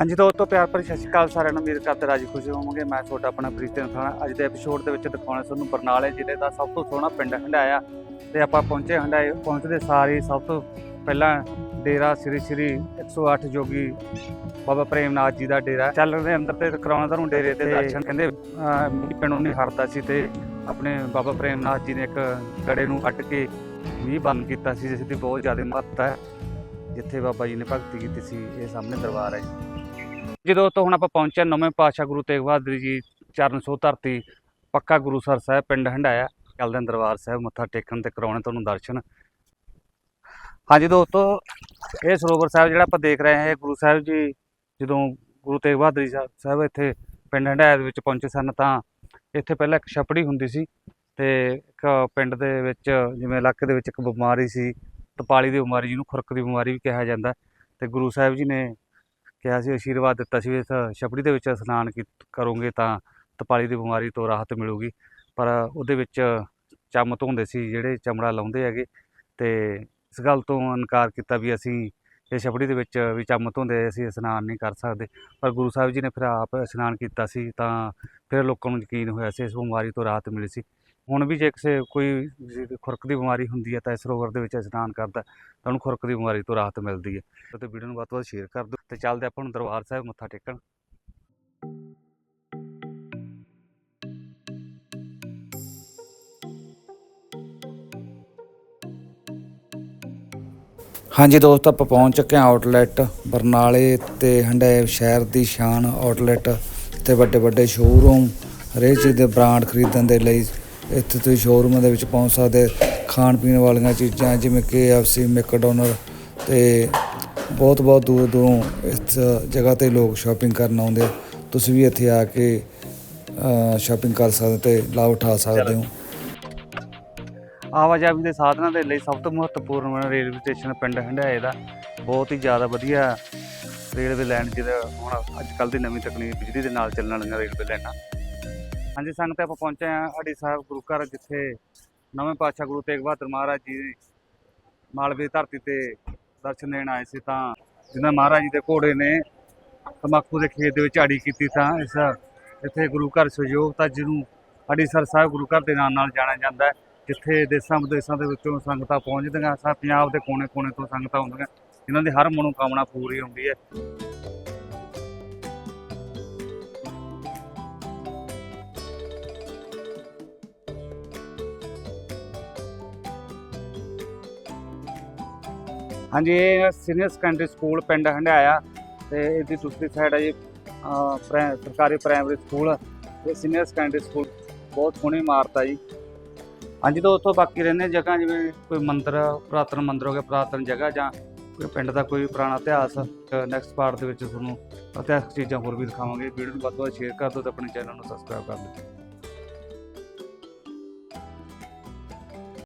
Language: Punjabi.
ਹਾਂਜੀ ਦੋਸਤੋ ਪਿਆਰ ਭਰੀ ਸਤਿ ਸ਼੍ਰੀ ਅਕਾਲ ਸਾਰਿਆਂ ਨੂੰ। ਉਮੀਦ ਕਰਦੇ ਰਾਜੀ ਖੁਸ਼ੀ ਹੋਵੋਗੇ। ਮੈਂ ਤੁਹਾਡਾ ਆਪਣਾ ਪ੍ਰੀਤਮ ਥਾਣਾ। ਅੱਜ ਦੇ ਐਪੀਸੋਡ ਦੇ ਵਿੱਚ ਦਿਖਾਉਣਾ ਤੁਹਾਨੂੰ ਬਰਨਾਲੇ ਜ਼ਿਲ੍ਹੇ ਦਾ ਸਭ ਤੋਂ ਸੋਹਣਾ ਪਿੰਡ ਹੰਡਾਇਆ ਤੇ ਆਪਾਂ ਪਹੁੰਚੇ ਹੰਡਾਏ ਪਹੁੰਚਦੇ ਸਾਰੀ ਸਭ ਤੋਂ ਪਹਿਲਾਂ ਡੇਰਾ ਸ੍ਰੀ ਸ੍ਰੀ 108 ਜੋਗੀ ਬਾਬਾ ਪ੍ਰੇਮਨਾਥ ਜੀ ਦਾ ਡੇਰਾ। ਚੱਲ ਰਹੇ ਅੰਦਰ ਤੇ ਕਰਾਉਣਾ ਤੁਹਾਨੂੰ ਡੇਰੇ ਤੇ ਦਰਸ਼ਨ। ਕਹਿੰਦੇ ਪਿੰਡੋਂ ਨਹੀਂ ਹਟਦਾ ਸੀ ਤੇ ਆਪਣੇ ਬਾਬਾ ਪ੍ਰੇਮਨਾਥ ਜੀ ਨੇ ਇੱਕ ਗੜੇ ਨੂੰ ਕੱਟ ਕੇ ਵੀ ਬੰਦ ਕੀਤਾ ਸੀ ਜਿਸ ਦੀ ਬਹੁਤ ਜ਼ਿਆਦਾ ਮਹੱਤਤਾ ਹੈ। ਜਿੱਥੇ ਬਾਬਾ ਜੀ ਨੇ ਭਗਤੀ ਕੀਤੀ ਸੀ ਇਹ ਸਾਹਮਣੇ ਦਰਬਾਰ ਹੈ। ਜਦੋਂ ਤੋਂ ਹੁਣ ਆਪਾਂ ਪਹੁੰਚੇ ਨਵੇਂ ਪਾਤਸ਼ਾਹ ਗੁਰੂ ਤੇਗ ਬਹਾਦਰ ਜੀ ਚਰਨ ਛੋਹ ਧਰਤੀ, ਪੱਕਾ ਗੁਰੂਸਰ ਸਾਹਿਬ ਪਿੰਡ ਹੰਡਾਇਆ ਚੱਲਦੇ ਹਾਂ ਦਰਬਾਰ ਸਾਹਿਬ, ਮੱਥਾ ਟੇਕਣ ਤੇ ਕਰਾਉਣੇ ਤੁਹਾਨੂੰ ਦਰਸ਼ਨ। ਹਾਂਜੀ ਦੋਸਤੋ, ਇਹ ਸਰੋਵਰ ਸਾਹਿਬ ਜਿਹੜਾ ਆਪਾਂ ਦੇਖ ਰਹੇ ਹਾਂ, ਇਹ ਗੁਰੂ ਸਾਹਿਬ ਜੀ ਜਦੋਂ ਗੁਰੂ ਤੇਗ ਬਹਾਦਰ ਜੀ ਸਾਹਿਬ- ਸਾਹਿਬ ਇੱਥੇ ਪਿੰਡ ਹੰਡਾਇਆ ਦੇ ਵਿੱਚ ਪਹੁੰਚੇ ਸਨ, ਤਾਂ ਇੱਥੇ ਪਹਿਲਾਂ ਇੱਕ ਛਪੜੀ ਹੁੰਦੀ ਸੀ ਤੇ ਇੱਕ ਪਿੰਡ ਦੇ ਵਿੱਚ ਜਿਵੇਂ ਇਲਾਕੇ ਦੇ ਵਿੱਚ ਇੱਕ ਬਿਮਾਰੀ ਸੀ, ਤਪਾਲੀ ਦੀ ਬਿਮਾਰੀ ਜਿਹਨੂੰ ਖੁਰਕ ਦੀ ਬਿਮਾਰੀ ਵੀ ਕਿਹਾ ਜਾਂਦਾ। ਤੇ ਗੁਰੂ ਸਾਹਿਬ ਜੀ ਨੇ ਕਿਹਾ ਸੀ, ਆਸ਼ੀਰਵਾਦ ਦਿੱਤਾ ਸੀ ਵੀ ਇਸ ਛਪੜੀ ਦੇ ਵਿੱਚ ਇਸ਼ਨਾਨ ਕੀ, ਕਰੋਗੇ ਤਾਂ ਤਪਾਲੀ ਦੀ ਬਿਮਾਰੀ ਤੋਂ ਰਾਹਤ ਮਿਲੂਗੀ। ਪਰ ਉਹਦੇ ਵਿੱਚ ਚਮ ਧੋਂਦੇ ਸੀ, ਜਿਹੜੇ ਚਮੜਾ ਲਾਉਂਦੇ ਹੈਗੇ। ਤੇ ਇਸ ਗੱਲ ਤੋਂ ਇਨਕਾਰ ਕੀਤਾ ਵੀ ਅਸੀਂ ਇਹ ਛਪੜੀ ਦੇ ਵਿੱਚ ਵੀ ਚੰਮ ਧੋਂਦੇ, ਅਸੀਂ ਇਸ਼ਨਾਨ ਨਹੀਂ ਕਰ ਸਕਦੇ। ਪਰ ਗੁਰੂ ਸਾਹਿਬ ਜੀ ਨੇ ਫਿਰ ਆਪ ਇਸ਼ਨਾਨ ਕੀਤਾ ਸੀ ਤਾਂ ਫਿਰ ਲੋਕਾਂ ਨੂੰ ਯਕੀਨ ਹੋਇਆ ਸੀ, ਇਸ ਬਿਮਾਰੀ ਤੋਂ ਰਾਹਤ ਮਿਲੀ ਸੀ। ਹੁਣ ਵੀ ਜੇ ਕਿਸੇ ਕੋਈ ਖੁਰਕ ਦੀ ਬਿਮਾਰੀ ਹੁੰਦੀ ਹੈ ਤਾਂ ਇਸ ਸਰੋਵਰ ਦੇ ਵਿੱਚ ਇਸ਼ਨਾਨ ਕਰਦਾ ਤਾਂ ਉਹਨੂੰ ਖੁਰਕ ਦੀ ਬਿਮਾਰੀ ਤੋਂ ਰਾਹਤ ਮਿਲਦੀ ਹੈ। ਤੇ ਵੀਡੀਓ ਨੂੰ ਵੱਧ ਤੋਂ ਵੱਧ ਸ਼ੇਅਰ ਕਰ ਦਿਓ ਤੇ ਚੱਲਦੇ ਆਪਾਂ ਹੁਣ ਦਰਬਾਰ ਸਾਹਿਬ ਮੱਥਾ ਟੇਕਣ। ਹਾਂਜੀ ਦੋਸਤ, ਆਪਾਂ ਪਹੁੰਚ ਚੁੱਕੇ ਹਾਂ ਆਊਟਲੈਟ ਬਰਨਾਲੇ ਤੇ ਹੰਡਾਏ ਸ਼ਹਿਰ ਦੀ ਸ਼ਾਨ ਆਊਟਲੈਟ ਤੇ ਵੱਡੇ ਵੱਡੇ ਸ਼ੋਰੂਮ ਹਰੇਕ ਚੀਜ਼ ਦੇ ਬ੍ਰਾਂਡ ਖਰੀਦਣ ਦੇ ਲਈ ਇੱਥੇ ਤੁਸੀਂ ਸ਼ੋਰੂਮਾਂ ਦੇ ਵਿੱਚ ਪਹੁੰਚ ਸਕਦੇ ਖਾਣ ਪੀਣ ਵਾਲੀਆਂ ਚੀਜ਼ਾਂ ਜਿਵੇਂ ਕਿ KFC ਮੈਕਡੋਨਲਡ ਤੇ ਬਹੁਤ ਬਹੁਤ ਦੂਰ ਦੂਰੋਂ ਇਸ ਜਗ੍ਹਾ ਤੇ ਲੋਕ ਸ਼ਾਪਿੰਗ ਕਰਨ ਆਉਂਦੇ। ਤੁਸੀਂ ਵੀ ਇੱਥੇ ਆ ਕੇ ਸ਼ਾਪਿੰਗ ਕਰ ਸਕਦੇ ਤੇ ਲਾਭ ਉਠਾ ਸਕਦੇ ਹੋ। ਆਵਾਜਾਈ ਦੇ ਸਾਧਨਾਂ ਦੇ ਲਈ ਸਭ ਤੋਂ ਮਹੱਤਵਪੂਰਨ ਰੇਲਵੇ ਸਟੇਸ਼ਨ ਪਿੰਡ ਹੰਡਾਏ ਦਾ ਬਹੁਤ ਹੀ ਜ਼ਿਆਦਾ ਵਧੀਆ ਰੇਲਵੇ ਲਾਈਨ ਜਿਹਦਾ ਹੁਣ ਅੱਜ ਕੱਲ ਦੀ ਨਵੀਂ ਤਕਨੀਕ ਬਿਜਲੀ ਦੇ ਨਾਲ ਚੱਲਣ ਵਾਲੀਆਂ ਰੇਲਵੇ ਲਾਈਨਾਂ। ਹਾਂਜੀ ਸੰਗਤ ਆਪਾਂ ਪਹੁੰਚੇ ਹਾਂ ਅੜੀ ਸਾਹਿਬ ਗੁਰੂ ਘਰ, ਜਿੱਥੇ ਨਵੇਂ ਪਾਤਸ਼ਾਹ ਗੁਰੂ ਤੇਗ ਬਹਾਦਰ ਮਹਾਰਾਜ ਜੀ ਮਾਲਵੇ ਦੀ ਧਰਤੀ ਤੇ ਦਰਸ਼ਨ ਦੇਣ ਆਏ ਸੀ ਤਾਂ ਜਿਨ੍ਹਾਂ ਮਹਾਰਾਜ ਜੀ ਦੇ ਘੋੜੇ ਨੇ ਤਮਾਕੂ ਦੇ ਖੇਤ ਦੇ ਵਿੱਚ ਆੜੀ ਕੀਤੀ ਤਾਂ ਇਸ ਇੱਥੇ ਗੁਰੂ ਘਰ ਸਹਿਯੋਗਤਾ ਜਿਹਨੂੰ ਅੜੀਸਰ ਸਾਹਿਬ ਗੁਰੂ ਘਰ ਦੇ ਨਾਂ ਨਾਲ ਜਾਣਿਆ ਜਾਂਦਾ ਹੈ, ਜਿੱਥੇ ਦੇਸਾਂ ਵਿਦੇਸਾਂ ਦੇ ਵਿੱਚੋਂ ਸੰਗਤਾਂ ਪਹੁੰਚਦੀਆਂ, ਸਾ ਪੰਜਾਬ ਦੇ ਕੋਨੇ-ਕੋਨੇ ਤੋਂ ਸੰਗਤਾਂ ਆਉਂਦੀਆਂ, ਜਿਨ੍ਹਾਂ ਦੀ ਹਰ ਮਨੋਕਾਮਨਾ ਪੂਰੀ ਹੁੰਦੀ ਹੈ। ਹਾਂਜੀ ਇਹ ਸੀਨੀਅਰ ਸੈਕੰਡਰੀ ਸਕੂਲ ਪਿੰਡ ਹੰਡਾਇਆ ਤੇ ਇਹਦੀ ਦੂਸਰੀ ਸਾਈਡ ਹੈ ਜੀ ਅਹ, ਸਰਕਾਰੀ ਪ੍ਰਾਇਮਰੀ ਸਕੂਲ ਤੇ ਸੀਨੀਅਰ ਸੈਕੰਡਰੀ ਸਕੂਲ ਬਹੁਤ ਸੋਹਣੀ ਇਮਾਰਤ ਆ ਜੀ। ਹਾਂਜੀ ਦੋਸਤੋ ਬਾਕੀ ਰਹਿੰਦੇ ਜਗ੍ਹਾ ਜਿਵੇਂ ਕੋਈ ਮੰਦਿਰ ਪੁਰਾਤਨ ਮੰਦਿਰ ਹੋ ਗਿਆ ਪੁਰਾਤਨ ਜਗ੍ਹਾ ਜਾਂ ਕੋਈ ਪਿੰਡ ਦਾ ਕੋਈ ਪੁਰਾਣਾ ਇਤਿਹਾਸ ਨੈਕਸਟ ਪਾਰਟ ਦੇ ਵਿੱਚ ਤੁਹਾਨੂੰ ਇਤਿਹਾਸਕ ਚੀਜ਼ਾਂ ਹੋਰ ਵੀ ਦਿਖਾਵਾਂਗੇ। ਵੀਡੀਓ ਨੂੰ ਵੱਧ ਤੋਂ ਵੱਧ ਸ਼ੇਅਰ ਕਰ ਦਿਓ ਤੇ ਆਪਣੇ ਚੈਨਲ ਨੂੰ ਸਬਸਕ੍ਰਾਈਬ ਕਰ ਦਿਓ।